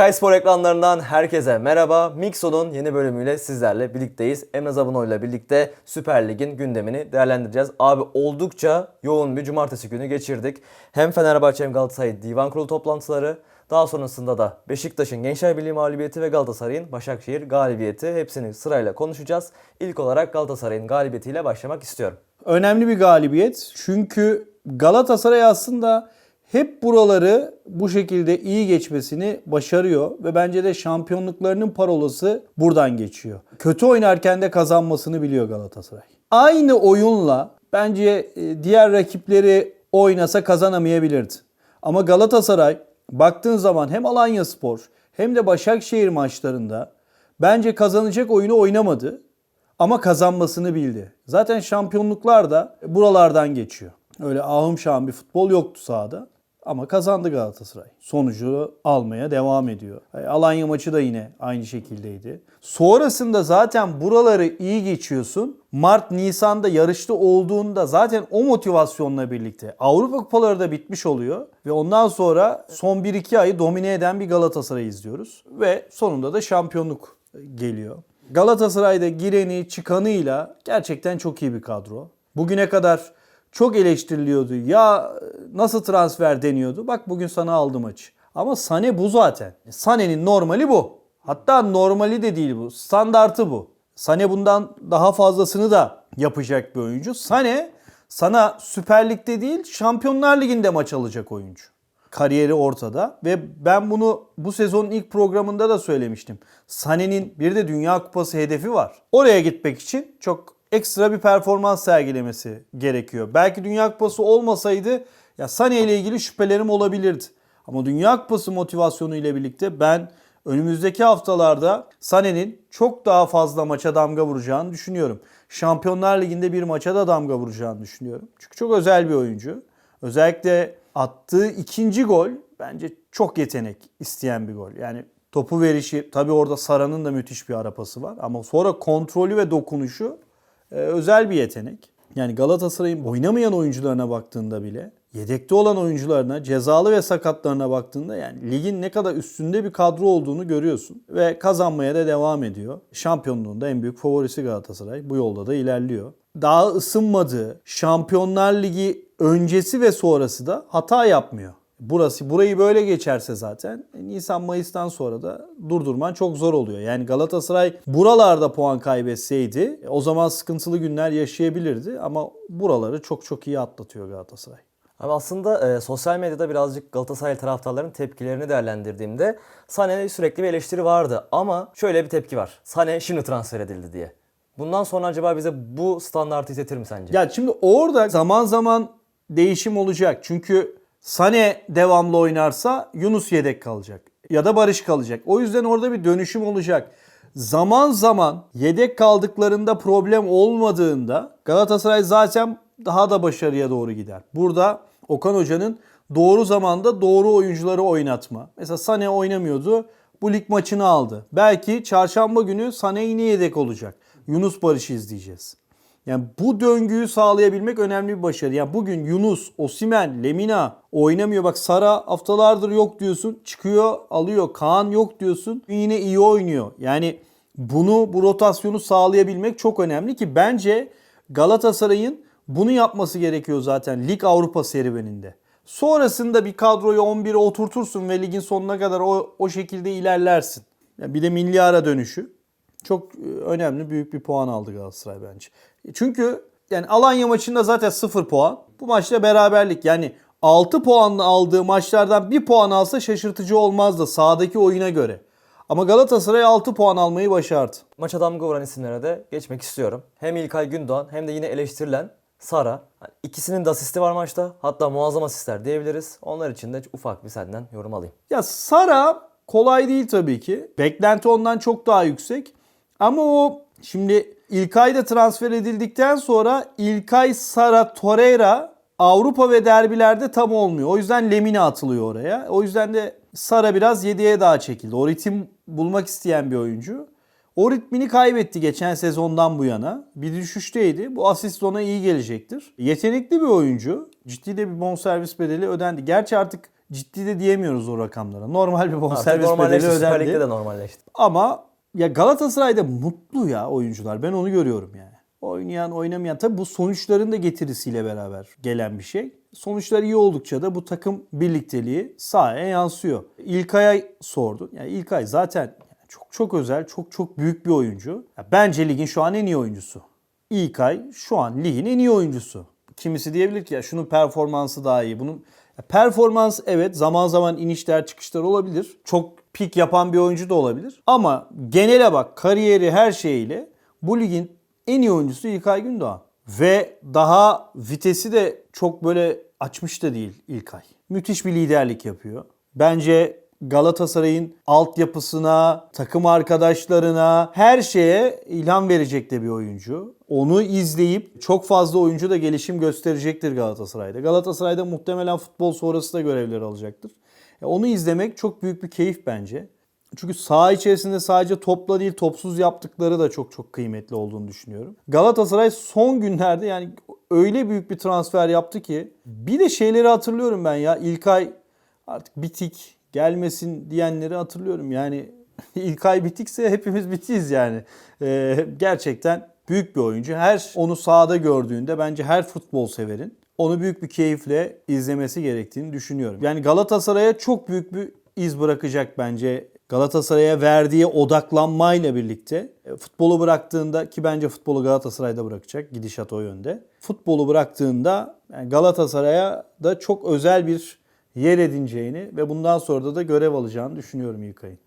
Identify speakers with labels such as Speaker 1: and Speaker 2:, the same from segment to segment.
Speaker 1: Sky Spor ekranlarından herkese merhaba. Mixo'nun yeni bölümüyle sizlerle birlikteyiz. Emre Zabunoğlu ile birlikte Süper Lig'in gündemini değerlendireceğiz. Abi oldukça yoğun bir cumartesi günü geçirdik. Hem Fenerbahçe hem Galatasaray divan kurulu toplantıları, daha sonrasında da Beşiktaş'ın Gençler Birliği mağlubiyeti ve Galatasaray'ın Başakşehir galibiyeti hepsini sırayla konuşacağız. İlk olarak Galatasaray'ın galibiyetiyle başlamak istiyorum.
Speaker 2: önemli bir galibiyet. Çünkü Galatasaray aslında hep buraları bu şekilde iyi geçmesini başarıyor ve bence de şampiyonluklarının parolası buradan geçiyor. Kötü oynarken de kazanmasını biliyor Galatasaray. Aynı oyunla bence e, diğer rakipleri oynasa kazanamayabilirdi. Ama Galatasaray baktığın zaman hem Alanya Spor hem de Başakşehir maçlarında bence kazanacak oyunu oynamadı. Ama kazanmasını bildi. Zaten şampiyonluklar da buralardan geçiyor. Öyle ahım şahım bir futbol yoktu sahada. Ama kazandı Galatasaray. Sonucu almaya devam ediyor. Alanya maçı da yine aynı şekildeydi. Sonrasında zaten buraları iyi geçiyorsun. Mart, Nisan'da yarışta olduğunda zaten o motivasyonla birlikte Avrupa kupaları da bitmiş oluyor. Ve ondan sonra son 1-2 ayı domine eden bir Galatasaray izliyoruz. Ve sonunda da şampiyonluk geliyor. Galatasaray'da gireni çıkanıyla gerçekten çok iyi bir kadro. Bugüne kadar çok eleştiriliyordu. Ya nasıl transfer deniyordu. Bak bugün sana aldı maçı. Ama Sane bu zaten. Sane'nin normali bu. Hatta normali de değil bu. Standartı bu. Sane bundan daha fazlasını da yapacak bir oyuncu. Sane sana Süper Lig'de değil Şampiyonlar Ligi'nde maç alacak oyuncu kariyeri ortada ve ben bunu bu sezonun ilk programında da söylemiştim. Sané'nin bir de Dünya Kupası hedefi var. Oraya gitmek için çok ekstra bir performans sergilemesi gerekiyor. Belki Dünya Kupası olmasaydı ya Sané ile ilgili şüphelerim olabilirdi. Ama Dünya Kupası motivasyonu ile birlikte ben önümüzdeki haftalarda Sané'nin çok daha fazla maça damga vuracağını düşünüyorum. Şampiyonlar Ligi'nde bir maça da damga vuracağını düşünüyorum. Çünkü çok özel bir oyuncu. Özellikle attığı ikinci gol bence çok yetenek isteyen bir gol. Yani topu verişi tabii orada Sara'nın da müthiş bir arapası var ama sonra kontrolü ve dokunuşu e, özel bir yetenek. Yani Galatasaray'ın oynamayan oyuncularına baktığında bile yedekte olan oyuncularına, cezalı ve sakatlarına baktığında yani ligin ne kadar üstünde bir kadro olduğunu görüyorsun. Ve kazanmaya da devam ediyor. Şampiyonluğunda en büyük favorisi Galatasaray. Bu yolda da ilerliyor. Daha ısınmadığı, Şampiyonlar Ligi öncesi ve sonrası da hata yapmıyor. Burası burayı böyle geçerse zaten Nisan Mayıs'tan sonra da durdurman çok zor oluyor. Yani Galatasaray buralarda puan kaybetseydi o zaman sıkıntılı günler yaşayabilirdi ama buraları çok çok iyi atlatıyor Galatasaray.
Speaker 1: Abi aslında e, sosyal medyada birazcık Galatasaray taraftarlarının tepkilerini değerlendirdiğimde Sané'ye sürekli bir eleştiri vardı. Ama şöyle bir tepki var. Sané şimdi transfer edildi diye. Bundan sonra acaba bize bu standartı izletir mi sence?
Speaker 2: Ya şimdi orada zaman zaman değişim olacak. Çünkü Sane devamlı oynarsa Yunus yedek kalacak. Ya da Barış kalacak. O yüzden orada bir dönüşüm olacak. Zaman zaman yedek kaldıklarında problem olmadığında Galatasaray zaten daha da başarıya doğru gider. Burada Okan Hoca'nın doğru zamanda doğru oyuncuları oynatma. Mesela Sane oynamıyordu. Bu lig maçını aldı. Belki çarşamba günü Sane yine yedek olacak. Yunus Barış'ı izleyeceğiz. Yani bu döngüyü sağlayabilmek önemli bir başarı. Yani bugün Yunus, Osimen, Lemina oynamıyor. Bak Sara haftalardır yok diyorsun. Çıkıyor, alıyor. Kaan yok diyorsun. Yine iyi oynuyor. Yani bunu bu rotasyonu sağlayabilmek çok önemli ki bence Galatasaray'ın bunu yapması gerekiyor zaten Lig Avrupa serüveninde. Sonrasında bir kadroyu 11'e oturtursun ve ligin sonuna kadar o, o şekilde ilerlersin. Yani bir de milli ara dönüşü. Çok e, önemli büyük bir puan aldı Galatasaray bence. Çünkü yani Alanya maçında zaten 0 puan. Bu maçta beraberlik. Yani 6 puanla aldığı maçlardan 1 puan alsa şaşırtıcı olmazdı sahadaki oyuna göre. Ama Galatasaray 6 puan almayı başardı.
Speaker 1: Maça damga vuran isimlere de geçmek istiyorum. Hem İlkay Gündoğan hem de yine eleştirilen Sara. İkisinin de asisti var maçta. Hatta muazzam asistler diyebiliriz. Onlar için de ufak bir senden yorum alayım.
Speaker 2: Ya Sara kolay değil tabii ki. Beklenti ondan çok daha yüksek. Ama o şimdi İlkay da transfer edildikten sonra İlkay, Sara, Torreira Avrupa ve derbilerde tam olmuyor. O yüzden Lemina atılıyor oraya. O yüzden de Sara biraz 7'ye daha çekildi. O ritim bulmak isteyen bir oyuncu. O ritmini kaybetti geçen sezondan bu yana. Bir düşüşteydi. Bu asist ona iyi gelecektir. Yetenekli bir oyuncu. Ciddi de bir bonservis bedeli ödendi. Gerçi artık ciddi de diyemiyoruz o rakamlara. Normal bir bonservis bedeli ödendi.
Speaker 1: Normalleşti.
Speaker 2: Ama ya Galatasaray'da mutlu ya oyuncular. Ben onu görüyorum yani. Oynayan, oynamayan. Tabii bu sonuçların da getirisiyle beraber gelen bir şey. Sonuçlar iyi oldukça da bu takım birlikteliği sahaya yansıyor. İlkay'a sordun. Yani İlkay zaten çok çok özel, çok çok büyük bir oyuncu. Ya bence ligin şu an en iyi oyuncusu. İlkay şu an ligin en iyi oyuncusu. Kimisi diyebilir ki ya şunun performansı daha iyi. Bunun performans evet zaman zaman inişler çıkışlar olabilir. Çok pik yapan bir oyuncu da olabilir. Ama genele bak kariyeri her şeyiyle bu ligin en iyi oyuncusu İlkay Gündoğan. Ve daha vitesi de çok böyle açmış da değil İlkay. Müthiş bir liderlik yapıyor. Bence Galatasaray'ın altyapısına, takım arkadaşlarına, her şeye ilham verecek de bir oyuncu. Onu izleyip çok fazla oyuncu da gelişim gösterecektir Galatasaray'da. Galatasaray'da muhtemelen futbol sonrası da görevler alacaktır. Onu izlemek çok büyük bir keyif bence. Çünkü saha içerisinde sadece topla değil topsuz yaptıkları da çok çok kıymetli olduğunu düşünüyorum. Galatasaray son günlerde yani öyle büyük bir transfer yaptı ki bir de şeyleri hatırlıyorum ben ya İlkay artık bitik gelmesin diyenleri hatırlıyorum. Yani İlkay bitikse hepimiz bitiyiz yani. Ee, gerçekten büyük bir oyuncu. Her onu sahada gördüğünde bence her futbol severin onu büyük bir keyifle izlemesi gerektiğini düşünüyorum. Yani Galatasaray'a çok büyük bir iz bırakacak bence. Galatasaray'a verdiği odaklanmayla birlikte e, futbolu bıraktığında ki bence futbolu Galatasaray'da bırakacak gidişat o yönde. Futbolu bıraktığında Galatasaray'a da çok özel bir yer edineceğini ve bundan sonra da, da görev alacağını düşünüyorum İlkay'ın.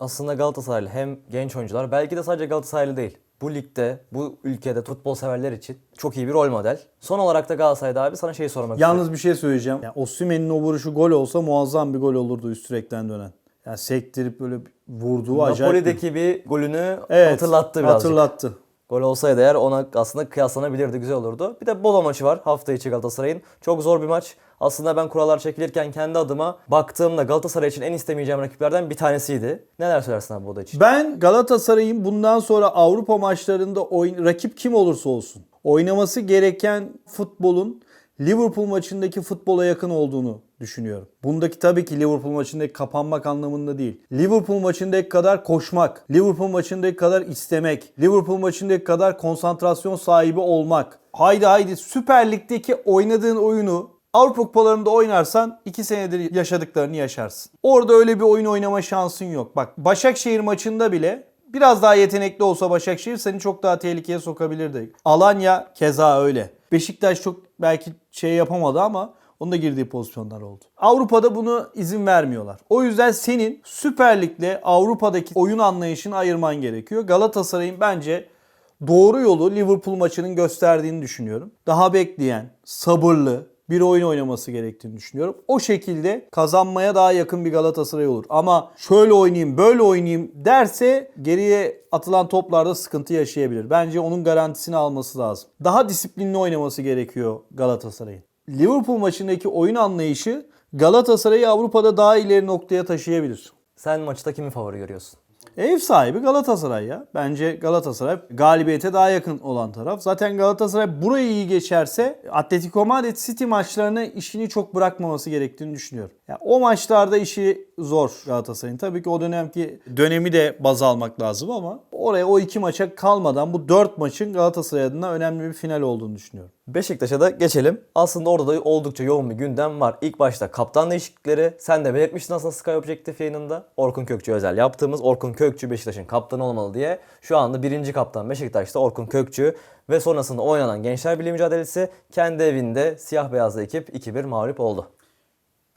Speaker 1: Aslında Galatasaraylı hem genç oyuncular belki de sadece Galatasaraylı değil. Bu ligde, bu ülkede futbol severler için çok iyi bir rol model. Son olarak da Galatasaray'da abi sana şey sormak istiyorum.
Speaker 2: Yalnız bir şey söyleyeceğim. Yani Osimhen'in o vuruşu gol olsa muazzam bir gol olurdu üst direkten dönen. Yani sektirip böyle vurduğu acayip. bir-
Speaker 1: Napoli'deki bir golünü
Speaker 2: Evet,
Speaker 1: hatırlattı birazcık.
Speaker 2: Hatırlattı.
Speaker 1: Gol olsaydı eğer ona aslında kıyaslanabilirdi, güzel olurdu. Bir de Bodo maçı var hafta içi Galatasaray'ın. Çok zor bir maç. Aslında ben kurallar çekilirken kendi adıma baktığımda Galatasaray için en istemeyeceğim rakiplerden bir tanesiydi. Neler söylersin abi Bodo için?
Speaker 2: Ben Galatasaray'ın bundan sonra Avrupa maçlarında oyn- rakip kim olursa olsun oynaması gereken futbolun Liverpool maçındaki futbola yakın olduğunu düşünüyorum. Bundaki tabii ki Liverpool maçındaki kapanmak anlamında değil. Liverpool maçındaki kadar koşmak, Liverpool maçındaki kadar istemek, Liverpool maçındaki kadar konsantrasyon sahibi olmak. Haydi haydi Süper Lig'deki oynadığın oyunu Avrupa kupalarında oynarsan 2 senedir yaşadıklarını yaşarsın. Orada öyle bir oyun oynama şansın yok. Bak Başakşehir maçında bile biraz daha yetenekli olsa Başakşehir seni çok daha tehlikeye sokabilirdi. Alanya keza öyle. Beşiktaş çok belki şey yapamadı ama onun da girdiği pozisyonlar oldu. Avrupa'da bunu izin vermiyorlar. O yüzden senin Süper Lig'le Avrupa'daki oyun anlayışını ayırman gerekiyor. Galatasaray'ın bence doğru yolu Liverpool maçının gösterdiğini düşünüyorum. Daha bekleyen, sabırlı bir oyun oynaması gerektiğini düşünüyorum. O şekilde kazanmaya daha yakın bir Galatasaray olur. Ama şöyle oynayayım, böyle oynayayım derse geriye atılan toplarda sıkıntı yaşayabilir. Bence onun garantisini alması lazım. Daha disiplinli oynaması gerekiyor Galatasaray'ın. Liverpool maçındaki oyun anlayışı Galatasaray'ı Avrupa'da daha ileri noktaya taşıyabilir.
Speaker 1: Sen maçta kimi favori görüyorsun?
Speaker 2: Ev sahibi Galatasaray ya. Bence Galatasaray galibiyete daha yakın olan taraf. Zaten Galatasaray burayı iyi geçerse Atletico Madrid City maçlarına işini çok bırakmaması gerektiğini düşünüyorum. Ya o maçlarda işi zor Galatasaray'ın. Tabii ki o dönemki dönemi de baz almak lazım ama oraya o iki maça kalmadan bu dört maçın Galatasaray adına önemli bir final olduğunu düşünüyorum.
Speaker 1: Beşiktaş'a da geçelim. Aslında orada da oldukça yoğun bir gündem var. İlk başta kaptan değişiklikleri. Sen de belirtmiştin aslında Sky Objective yayınında. Orkun Kökçü özel yaptığımız Orkun Kökçü Beşiktaş'ın kaptanı olmalı diye. Şu anda birinci kaptan Beşiktaş'ta Orkun Kökçü. Ve sonrasında oynanan Gençler Birliği mücadelesi kendi evinde siyah beyazlı ekip 2-1 mağlup oldu.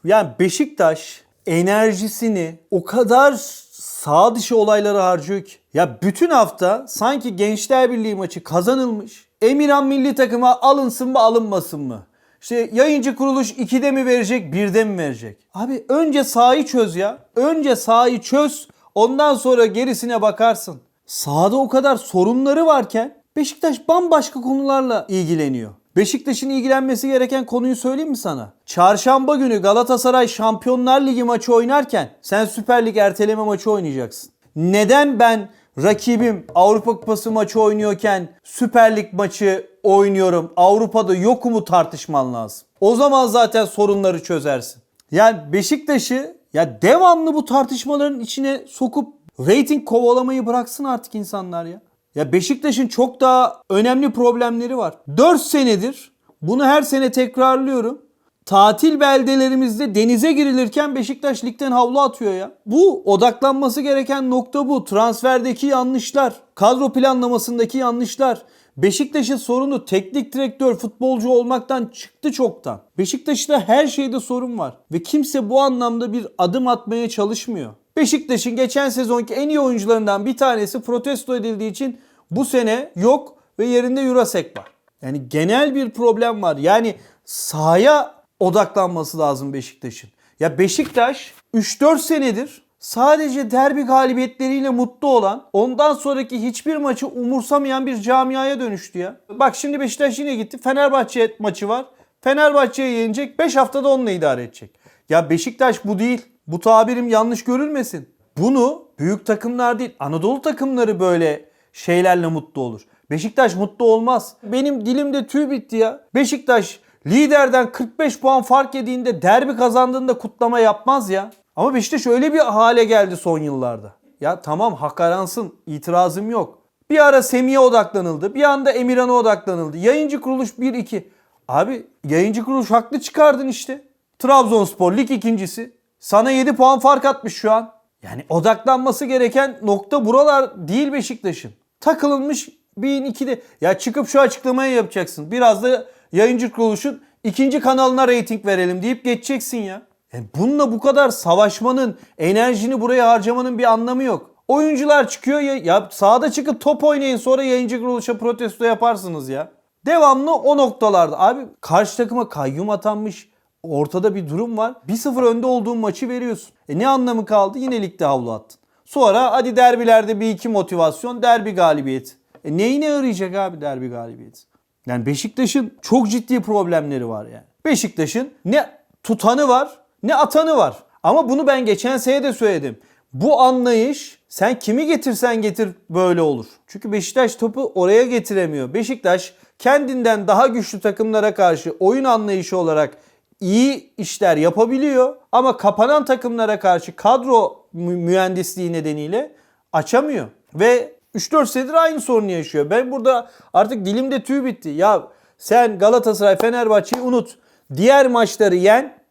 Speaker 2: Yani Beşiktaş enerjisini o kadar sağ dışı olaylara harcıyor ki. Ya bütün hafta sanki Gençler Birliği maçı kazanılmış. Emirhan milli takıma alınsın mı alınmasın mı? İşte yayıncı kuruluş 2'de mi verecek 1'de mi verecek? Abi önce sahayı çöz ya. Önce sahayı çöz. Ondan sonra gerisine bakarsın. Sahada o kadar sorunları varken Beşiktaş bambaşka konularla ilgileniyor. Beşiktaş'ın ilgilenmesi gereken konuyu söyleyeyim mi sana? Çarşamba günü Galatasaray Şampiyonlar Ligi maçı oynarken sen Süper Lig erteleme maçı oynayacaksın. Neden ben rakibim Avrupa Kupası maçı oynuyorken Süper Lig maçı oynuyorum Avrupa'da yokumu tartışman lazım. O zaman zaten sorunları çözersin. Yani Beşiktaş'ı ya devamlı bu tartışmaların içine sokup reyting kovalamayı bıraksın artık insanlar ya. Ya Beşiktaş'ın çok daha önemli problemleri var. 4 senedir bunu her sene tekrarlıyorum. Tatil beldelerimizde denize girilirken Beşiktaş ligden havlu atıyor ya. Bu odaklanması gereken nokta bu. Transferdeki yanlışlar, kadro planlamasındaki yanlışlar. Beşiktaş'ın sorunu teknik direktör, futbolcu olmaktan çıktı çoktan. Beşiktaş'ta her şeyde sorun var ve kimse bu anlamda bir adım atmaya çalışmıyor. Beşiktaş'ın geçen sezonki en iyi oyuncularından bir tanesi protesto edildiği için bu sene yok ve yerinde Jurasek var. Yani genel bir problem var. Yani sahaya odaklanması lazım Beşiktaş'ın. Ya Beşiktaş 3-4 senedir sadece derbi galibiyetleriyle mutlu olan, ondan sonraki hiçbir maçı umursamayan bir camiaya dönüştü ya. Bak şimdi Beşiktaş yine gitti. Fenerbahçe maçı var. Fenerbahçe'ye yenecek. 5 haftada onunla idare edecek. Ya Beşiktaş bu değil. Bu tabirim yanlış görülmesin. Bunu büyük takımlar değil, Anadolu takımları böyle şeylerle mutlu olur. Beşiktaş mutlu olmaz. Benim dilimde tüy bitti ya. Beşiktaş liderden 45 puan fark yediğinde derbi kazandığında kutlama yapmaz ya. Ama Beşiktaş öyle bir hale geldi son yıllarda. Ya tamam hak aransın itirazım yok. Bir ara Semih'e odaklanıldı. Bir anda Emirhan'a odaklanıldı. Yayıncı kuruluş 1-2. Abi yayıncı kuruluş haklı çıkardın işte. Trabzonspor lig ikincisi. Sana 7 puan fark atmış şu an. Yani odaklanması gereken nokta buralar değil Beşiktaş'ın. Takılınmış 1002'de. Ya çıkıp şu açıklamayı yapacaksın. Biraz da yayıncı kuruluşun ikinci kanalına reyting verelim deyip geçeceksin ya. Yani bununla bu kadar savaşmanın, enerjini buraya harcamanın bir anlamı yok. Oyuncular çıkıyor ya, ya sahada çıkıp top oynayın sonra yayıncı kuruluşa protesto yaparsınız ya. Devamlı o noktalarda. Abi karşı takıma kayyum atanmış ortada bir durum var. 1-0 önde olduğun maçı veriyorsun. E ne anlamı kaldı? Yine ligde havlu attın. Sonra hadi derbilerde bir iki motivasyon, derbi galibiyeti. E neyine yarayacak abi derbi galibiyeti? Yani Beşiktaş'ın çok ciddi problemleri var yani. Beşiktaş'ın ne tutanı var ne atanı var. Ama bunu ben geçen sene de söyledim. Bu anlayış sen kimi getirsen getir böyle olur. Çünkü Beşiktaş topu oraya getiremiyor. Beşiktaş kendinden daha güçlü takımlara karşı oyun anlayışı olarak iyi işler yapabiliyor ama kapanan takımlara karşı kadro mü- mühendisliği nedeniyle açamıyor. Ve 3-4 senedir aynı sorunu yaşıyor. Ben burada artık dilimde tüy bitti. Ya sen Galatasaray, Fenerbahçe'yi unut. Diğer maçları yen.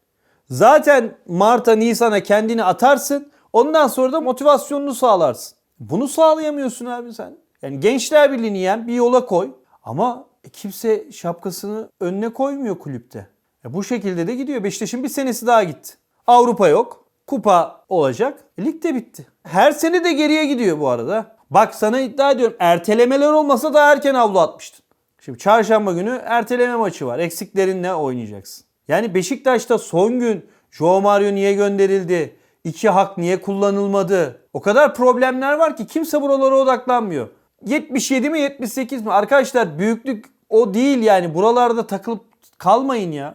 Speaker 2: Zaten Mart'a, Nisan'a kendini atarsın. Ondan sonra da motivasyonunu sağlarsın. Bunu sağlayamıyorsun abi sen. Yani Gençler Birliği'ni yen bir yola koy. Ama kimse şapkasını önüne koymuyor kulüpte. E bu şekilde de gidiyor. Beşiktaş'ın bir senesi daha gitti. Avrupa yok. Kupa olacak. E, lig de bitti. Her sene de geriye gidiyor bu arada. Bak sana iddia ediyorum ertelemeler olmasa daha erken avlu atmıştın. Şimdi çarşamba günü erteleme maçı var. Eksiklerinle oynayacaksın. Yani Beşiktaş'ta son gün Joao Mario niye gönderildi? İki hak niye kullanılmadı? O kadar problemler var ki kimse buralara odaklanmıyor. 77 mi 78 mi? Arkadaşlar büyüklük o değil yani. Buralarda takılıp kalmayın ya.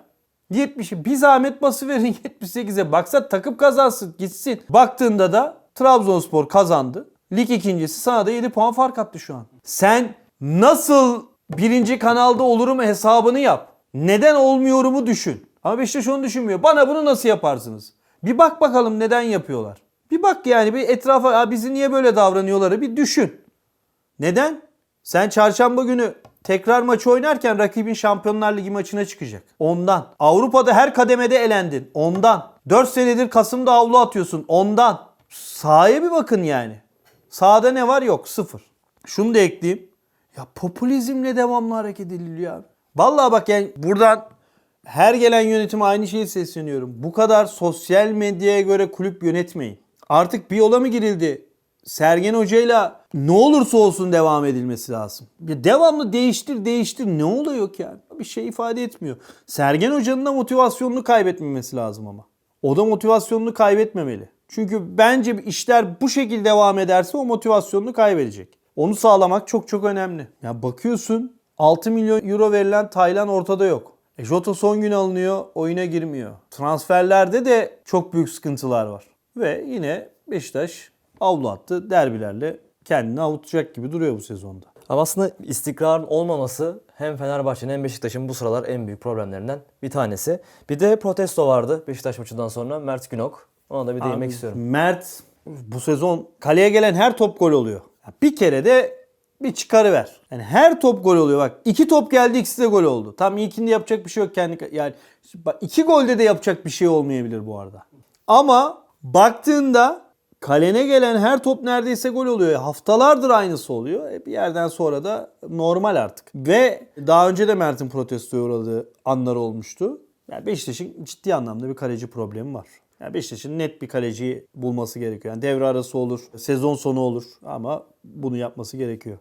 Speaker 2: 70 bir zahmet bası verin 78'e. Baksa takıp kazansın gitsin. Baktığında da Trabzonspor kazandı. Lig ikincisi sana da 7 puan fark attı şu an. Sen nasıl birinci kanalda olurum hesabını yap. Neden olmuyorumu düşün. Ama Beşiktaş onu düşünmüyor. Bana bunu nasıl yaparsınız? Bir bak bakalım neden yapıyorlar. Bir bak yani bir etrafa "Aa, bizi niye böyle davranıyorları bir düşün. Neden? Sen çarşamba günü tekrar maçı oynarken rakibin Şampiyonlar Ligi maçına çıkacak. Ondan. Avrupa'da her kademede elendin. Ondan. 4 senedir Kasım'da avlu atıyorsun. Ondan. Sahaya bir bakın yani. Sahada ne var? Yok. Sıfır. Şunu da ekleyeyim. Ya popülizmle devamlı hareket ediliyor abi. Vallahi bak yani buradan her gelen yönetime aynı şeyi sesleniyorum. Bu kadar sosyal medyaya göre kulüp yönetmeyin. Artık bir yola mı girildi? Sergen Hoca'yla ne olursa olsun devam edilmesi lazım. Ya devamlı değiştir değiştir ne oluyor ki yani? Bir şey ifade etmiyor. Sergen Hoca'nın da motivasyonunu kaybetmemesi lazım ama. O da motivasyonunu kaybetmemeli. Çünkü bence işler bu şekilde devam ederse o motivasyonunu kaybedecek. Onu sağlamak çok çok önemli. Ya bakıyorsun 6 milyon euro verilen Taylan ortada yok. E Jota son gün alınıyor, oyuna girmiyor. Transferlerde de çok büyük sıkıntılar var. Ve yine Beşiktaş avlu attı. Derbilerle kendini avutacak gibi duruyor bu sezonda.
Speaker 1: Ama aslında istikrarın olmaması hem Fenerbahçe'nin hem Beşiktaş'ın bu sıralar en büyük problemlerinden bir tanesi. Bir de protesto vardı Beşiktaş maçından sonra Mert Günok. Ona da bir değinmek
Speaker 2: Abi,
Speaker 1: istiyorum.
Speaker 2: Mert bu sezon kaleye gelen her top gol oluyor. Bir kere de bir çıkarı ver. Yani her top gol oluyor bak. iki top geldi ikisi de gol oldu. Tam ilkinde yapacak bir şey yok kendi yani bak iki golde de yapacak bir şey olmayabilir bu arada. Ama baktığında kalene gelen her top neredeyse gol oluyor. Haftalardır aynısı oluyor. E bir yerden sonra da normal artık. Ve daha önce de Mert'in protestoya uğradığı anlar olmuştu. Yani Beşiktaş'ın ciddi anlamda bir kaleci problemi var. Yani Beşiktaş'ın net bir kaleciyi bulması gerekiyor. Yani devre arası olur, sezon sonu olur ama bunu yapması gerekiyor.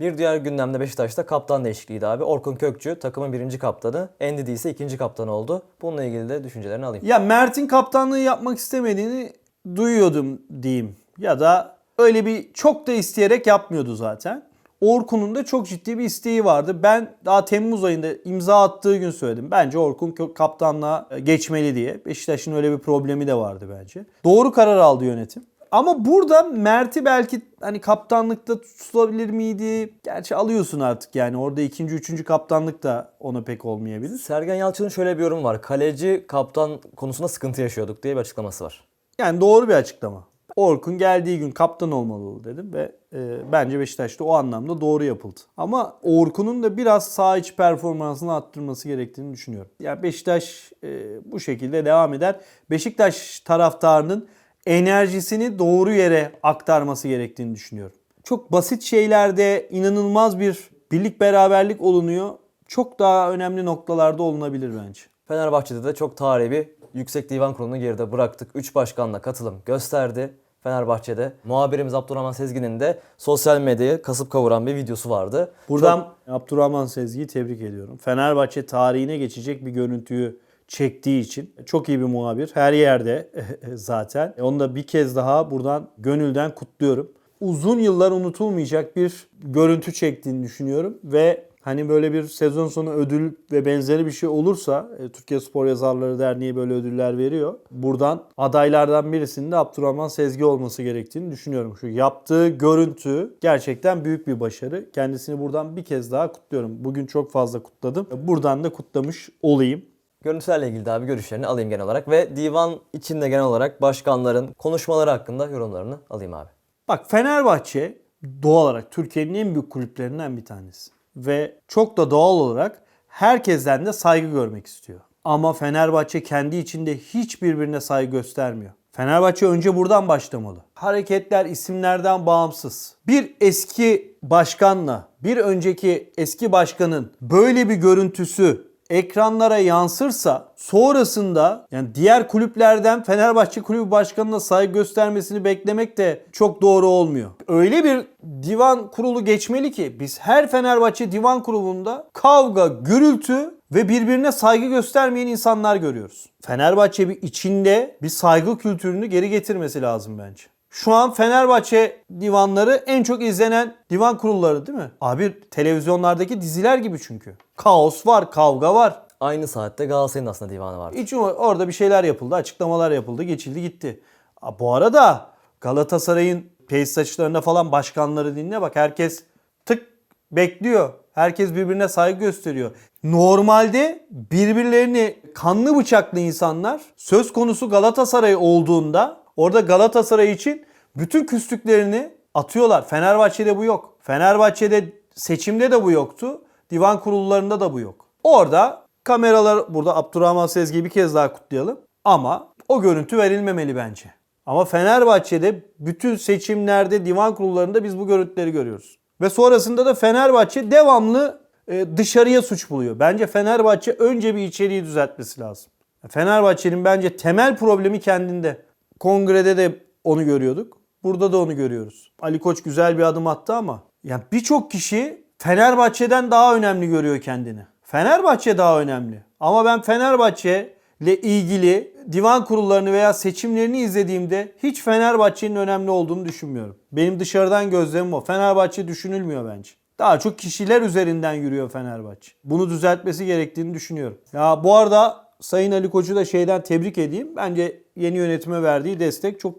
Speaker 1: Bir diğer gündemde Beşiktaş'ta kaptan değişikliğiydi abi. Orkun Kökçü takımın birinci kaptanı. Endidi ise ikinci kaptanı oldu. Bununla ilgili de düşüncelerini alayım.
Speaker 2: Ya Mert'in kaptanlığı yapmak istemediğini duyuyordum diyeyim. Ya da öyle bir çok da isteyerek yapmıyordu zaten. Orkun'un da çok ciddi bir isteği vardı. Ben daha Temmuz ayında imza attığı gün söyledim. Bence Orkun kaptanlığa geçmeli diye. Beşiktaş'ın öyle bir problemi de vardı bence. Doğru karar aldı yönetim. Ama burada Mert'i belki hani kaptanlıkta tutulabilir miydi? Gerçi alıyorsun artık yani orada ikinci, üçüncü kaptanlık da ona pek olmayabilir.
Speaker 1: Sergen Yalçın'ın şöyle bir yorum var. Kaleci kaptan konusunda sıkıntı yaşıyorduk diye bir açıklaması var.
Speaker 2: Yani doğru bir açıklama. Orkun geldiği gün kaptan olmalı dedim ve e, bence Beşiktaş'ta o anlamda doğru yapıldı. Ama Orkun'un da biraz sağ iç performansını arttırması gerektiğini düşünüyorum. Yani Beşiktaş e, bu şekilde devam eder. Beşiktaş taraftarının enerjisini doğru yere aktarması gerektiğini düşünüyorum. Çok basit şeylerde inanılmaz bir birlik beraberlik olunuyor. Çok daha önemli noktalarda olunabilir bence.
Speaker 1: Fenerbahçe'de de çok tarihi bir Yüksek Divan Kurulu'nu geride bıraktık. 3 başkanla katılım gösterdi. Fenerbahçe'de muhabirimiz Abdurrahman Sezgin'in de sosyal medyayı kasıp kavuran bir videosu vardı.
Speaker 2: Buradan Abdurrahman Sezgi'yi tebrik ediyorum. Fenerbahçe tarihine geçecek bir görüntüyü çektiği için çok iyi bir muhabir. Her yerde zaten. Onu da bir kez daha buradan gönülden kutluyorum. Uzun yıllar unutulmayacak bir görüntü çektiğini düşünüyorum ve hani böyle bir sezon sonu ödül ve benzeri bir şey olursa e, Türkiye Spor Yazarları Derneği böyle ödüller veriyor. Buradan adaylardan birisinin de Abdurrahman Sezgi olması gerektiğini düşünüyorum. Şu yaptığı görüntü gerçekten büyük bir başarı. Kendisini buradan bir kez daha kutluyorum. Bugün çok fazla kutladım. Buradan da kutlamış olayım.
Speaker 1: Görüntülerle ilgili de abi görüşlerini alayım genel olarak ve divan içinde genel olarak başkanların konuşmaları hakkında yorumlarını alayım abi.
Speaker 2: Bak Fenerbahçe doğal olarak Türkiye'nin en büyük kulüplerinden bir tanesi. Ve çok da doğal olarak herkesten de saygı görmek istiyor. Ama Fenerbahçe kendi içinde hiç birbirine saygı göstermiyor. Fenerbahçe önce buradan başlamalı. Hareketler isimlerden bağımsız. Bir eski başkanla bir önceki eski başkanın böyle bir görüntüsü ekranlara yansırsa sonrasında yani diğer kulüplerden Fenerbahçe kulübü başkanına saygı göstermesini beklemek de çok doğru olmuyor. Öyle bir divan kurulu geçmeli ki biz her Fenerbahçe divan kurulunda kavga, gürültü ve birbirine saygı göstermeyen insanlar görüyoruz. Fenerbahçe bir içinde bir saygı kültürünü geri getirmesi lazım bence. Şu an Fenerbahçe divanları en çok izlenen divan kurulları değil mi? Abi televizyonlardaki diziler gibi çünkü. Kaos var, kavga var.
Speaker 1: Aynı saatte Galatasaray'ın aslında divanı vardı.
Speaker 2: Hiç orada bir şeyler yapıldı, açıklamalar yapıldı, geçildi gitti. Aa, Bu arada Galatasaray'ın tesis açılarında falan başkanları dinle bak herkes tık bekliyor. Herkes birbirine saygı gösteriyor. Normalde birbirlerini kanlı bıçaklı insanlar söz konusu Galatasaray olduğunda orada Galatasaray için bütün küslüklerini atıyorlar. Fenerbahçe'de bu yok. Fenerbahçe'de seçimde de bu yoktu. Divan kurullarında da bu yok. Orada kameralar burada Abdurrahman Sezgi'yi bir kez daha kutlayalım. Ama o görüntü verilmemeli bence. Ama Fenerbahçe'de bütün seçimlerde, divan kurullarında biz bu görüntüleri görüyoruz. Ve sonrasında da Fenerbahçe devamlı e, dışarıya suç buluyor. Bence Fenerbahçe önce bir içeriği düzeltmesi lazım. Fenerbahçe'nin bence temel problemi kendinde. Kongrede de onu görüyorduk. Burada da onu görüyoruz. Ali Koç güzel bir adım attı ama yani birçok kişi Fenerbahçe'den daha önemli görüyor kendini. Fenerbahçe daha önemli. Ama ben Fenerbahçe ile ilgili divan kurullarını veya seçimlerini izlediğimde hiç Fenerbahçe'nin önemli olduğunu düşünmüyorum. Benim dışarıdan gözlemim o. Fenerbahçe düşünülmüyor bence. Daha çok kişiler üzerinden yürüyor Fenerbahçe. Bunu düzeltmesi gerektiğini düşünüyorum. Ya bu arada Sayın Ali Koç'u da şeyden tebrik edeyim. Bence yeni yönetime verdiği destek çok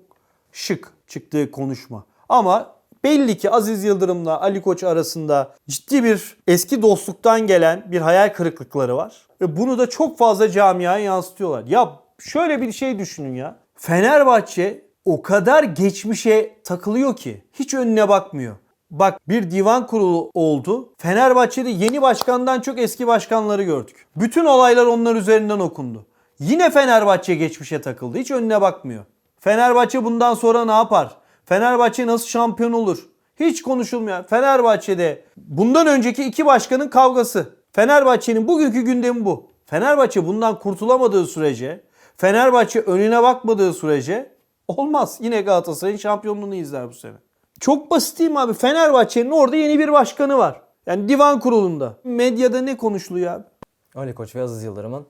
Speaker 2: şık çıktığı konuşma. Ama Belli ki Aziz Yıldırım'la Ali Koç arasında ciddi bir eski dostluktan gelen bir hayal kırıklıkları var. Ve bunu da çok fazla camiaya yansıtıyorlar. Ya şöyle bir şey düşünün ya. Fenerbahçe o kadar geçmişe takılıyor ki hiç önüne bakmıyor. Bak bir divan kurulu oldu. Fenerbahçe'de yeni başkandan çok eski başkanları gördük. Bütün olaylar onlar üzerinden okundu. Yine Fenerbahçe geçmişe takıldı. Hiç önüne bakmıyor. Fenerbahçe bundan sonra ne yapar? Fenerbahçe nasıl şampiyon olur? Hiç konuşulmuyor. Fenerbahçe'de bundan önceki iki başkanın kavgası. Fenerbahçe'nin bugünkü gündemi bu. Fenerbahçe bundan kurtulamadığı sürece, Fenerbahçe önüne bakmadığı sürece olmaz. Yine Galatasaray'ın şampiyonluğunu izler bu sene. Çok basit değil mi abi? Fenerbahçe'nin orada yeni bir başkanı var. Yani divan kurulunda. Medyada ne konuşuluyor abi?
Speaker 1: Ali Koç ve Aziz Yıldırım'ın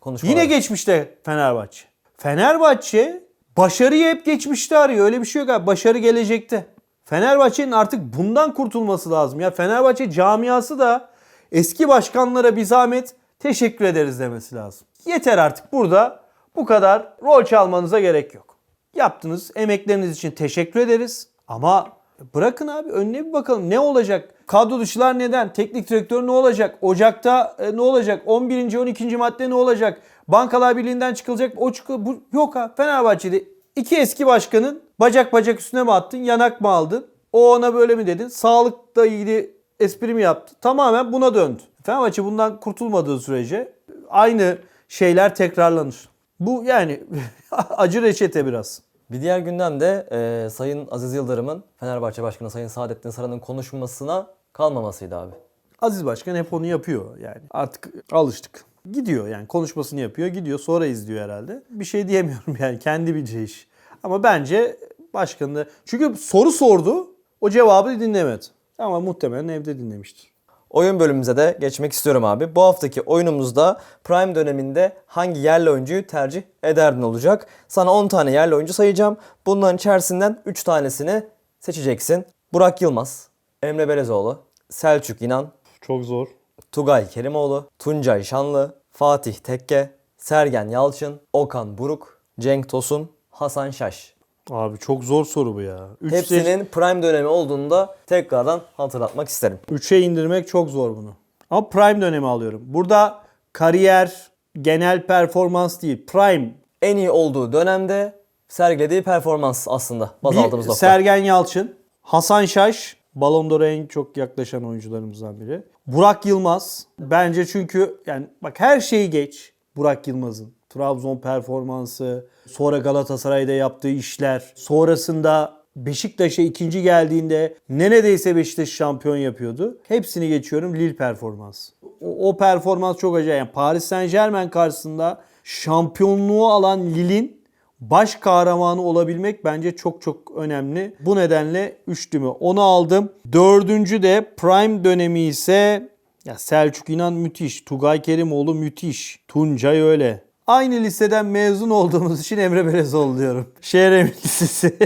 Speaker 1: konuşmaları.
Speaker 2: Yine geçmişte Fenerbahçe. Fenerbahçe başarıyı hep geçmişte arıyor. Öyle bir şey yok abi. Başarı gelecekte. Fenerbahçe'nin artık bundan kurtulması lazım. Ya Fenerbahçe camiası da eski başkanlara bir zahmet teşekkür ederiz demesi lazım. Yeter artık burada bu kadar rol çalmanıza gerek yok. Yaptığınız emekleriniz için teşekkür ederiz. Ama bırakın abi önüne bir bakalım ne olacak? Kadro dışılar neden? Teknik direktör ne olacak? Ocakta e, ne olacak? 11. 12. madde ne olacak? Bankalar Birliği'nden çıkılacak. O çıkı bu yok ha. Fenerbahçe'de iki eski başkanın bacak bacak üstüne mi attın? Yanak mı aldın? O ona böyle mi dedin? Sağlıkla ilgili espri mi yaptı? Tamamen buna döndü. Fenerbahçe bundan kurtulmadığı sürece aynı şeyler tekrarlanır. Bu yani acı reçete biraz.
Speaker 1: Bir diğer gündem de e, Sayın Aziz Yıldırım'ın Fenerbahçe Başkanı Sayın Saadettin Saran'ın konuşmasına kalmamasıydı abi.
Speaker 2: Aziz Başkan hep onu yapıyor yani. Artık alıştık. Gidiyor yani konuşmasını yapıyor gidiyor sonra izliyor herhalde. Bir şey diyemiyorum yani kendi bileceği iş. Ama bence başkanı. Çünkü soru sordu o cevabı dinlemedi. Ama muhtemelen evde dinlemiştir.
Speaker 1: Oyun bölümümüze de geçmek istiyorum abi. Bu haftaki oyunumuzda Prime döneminde hangi yerli oyuncuyu tercih ederdin olacak. Sana 10 tane yerli oyuncu sayacağım. Bunların içerisinden 3 tanesini seçeceksin. Burak Yılmaz, Emre Belezoğlu, Selçuk İnan,
Speaker 2: Çok zor.
Speaker 1: Tugay Kerimoğlu, Tuncay Şanlı, Fatih Tekke, Sergen Yalçın, Okan Buruk, Cenk Tosun, Hasan Şaş.
Speaker 2: Abi çok zor soru bu ya. Üç
Speaker 1: Hepsinin prime dönemi olduğunu da tekrardan hatırlatmak isterim.
Speaker 2: 3'e indirmek çok zor bunu. Ama prime dönemi alıyorum. Burada kariyer, genel performans değil. Prime.
Speaker 1: En iyi olduğu dönemde sergilediği performans aslında baz
Speaker 2: Bir
Speaker 1: aldığımız nokta.
Speaker 2: Sergen Yalçın, Hasan Şaş, Ballon d'Or'a en çok yaklaşan oyuncularımızdan biri. Burak Yılmaz. Bence çünkü yani bak her şeyi geç Burak Yılmaz'ın. Trabzon performansı, sonra Galatasaray'da yaptığı işler, sonrasında Beşiktaş'a ikinci geldiğinde neredeyse Beşiktaş şampiyon yapıyordu. Hepsini geçiyorum Lille performans. O, o performans çok acayip. Yani Paris Saint Germain karşısında şampiyonluğu alan Lille'in baş kahramanı olabilmek bence çok çok önemli. Bu nedenle üçlümü onu aldım. Dördüncü de prime dönemi ise ya Selçuk İnan müthiş. Tugay Kerimoğlu müthiş. Tuncay öyle. Aynı listeden mezun olduğumuz için Emre Belezoğlu diyorum. Şehir Lisesi.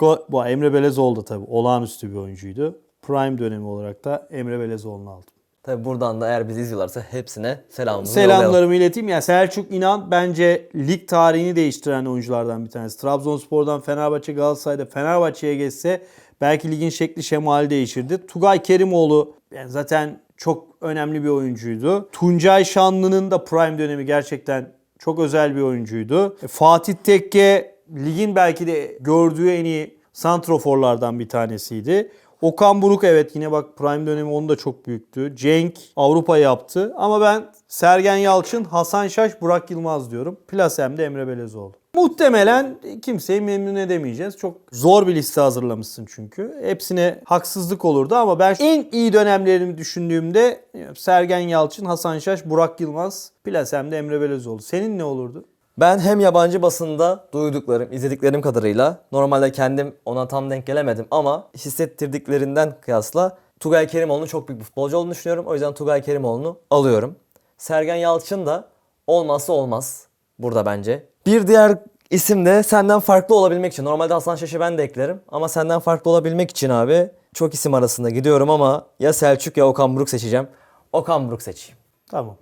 Speaker 2: Bu Emre Belezoğlu da tabii olağanüstü bir oyuncuydu. Prime dönemi olarak da Emre Belezoğlu'nu aldım.
Speaker 1: Tabi buradan da eğer bizi izliyorlarsa hepsine selamımızı yollayalım.
Speaker 2: Selamlarımı ileteyim. Yani Selçuk İnan bence lig tarihini değiştiren oyunculardan bir tanesi. Trabzonspor'dan Fenerbahçe Galatasaray'da Fenerbahçe'ye geçse belki ligin şekli şemali değişirdi. Tugay Kerimoğlu yani zaten çok önemli bir oyuncuydu. Tuncay Şanlı'nın da prime dönemi gerçekten çok özel bir oyuncuydu. E, Fatih Tekke ligin belki de gördüğü en iyi santroforlardan bir tanesiydi. Okan Buruk evet yine bak prime dönemi onun da çok büyüktü. Cenk Avrupa yaptı ama ben Sergen Yalçın, Hasan Şaş, Burak Yılmaz diyorum. Plasem'de Emre Belezoğlu. Muhtemelen kimseyi memnun edemeyeceğiz. Çok zor bir liste hazırlamışsın çünkü. Hepsine haksızlık olurdu ama ben en iyi dönemlerimi düşündüğümde Sergen Yalçın, Hasan Şaş, Burak Yılmaz, Plasem'de Emre Belezoğlu. Senin ne olurdu?
Speaker 1: Ben hem yabancı basında duyduklarım, izlediklerim kadarıyla normalde kendim ona tam denk gelemedim ama hissettirdiklerinden kıyasla Tugay Kerimoğlu'nun çok büyük bir futbolcu olduğunu düşünüyorum. O yüzden Tugay Kerimoğlu'nu alıyorum. Sergen Yalçın da olmazsa olmaz burada bence. Bir diğer isim de senden farklı olabilmek için. Normalde Hasan Şaş'ı ben de eklerim ama senden farklı olabilmek için abi çok isim arasında gidiyorum ama ya Selçuk ya Okan Buruk seçeceğim. Okan Buruk seçeyim.
Speaker 2: Tamam.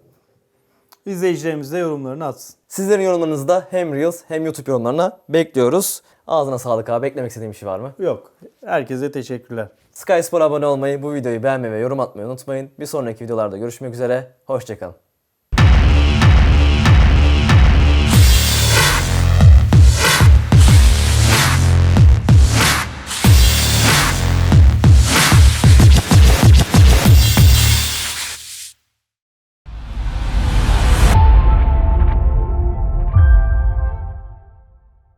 Speaker 2: İzleyicilerimiz de yorumlarını atsın.
Speaker 1: Sizlerin yorumlarınızı da hem Reels hem YouTube yorumlarına bekliyoruz. Ağzına sağlık abi. Eklemek istediğim bir şey var mı?
Speaker 2: Yok. Herkese teşekkürler.
Speaker 1: Sky Spor'a abone olmayı, bu videoyu beğenmeyi ve yorum atmayı unutmayın. Bir sonraki videolarda görüşmek üzere. Hoşçakalın.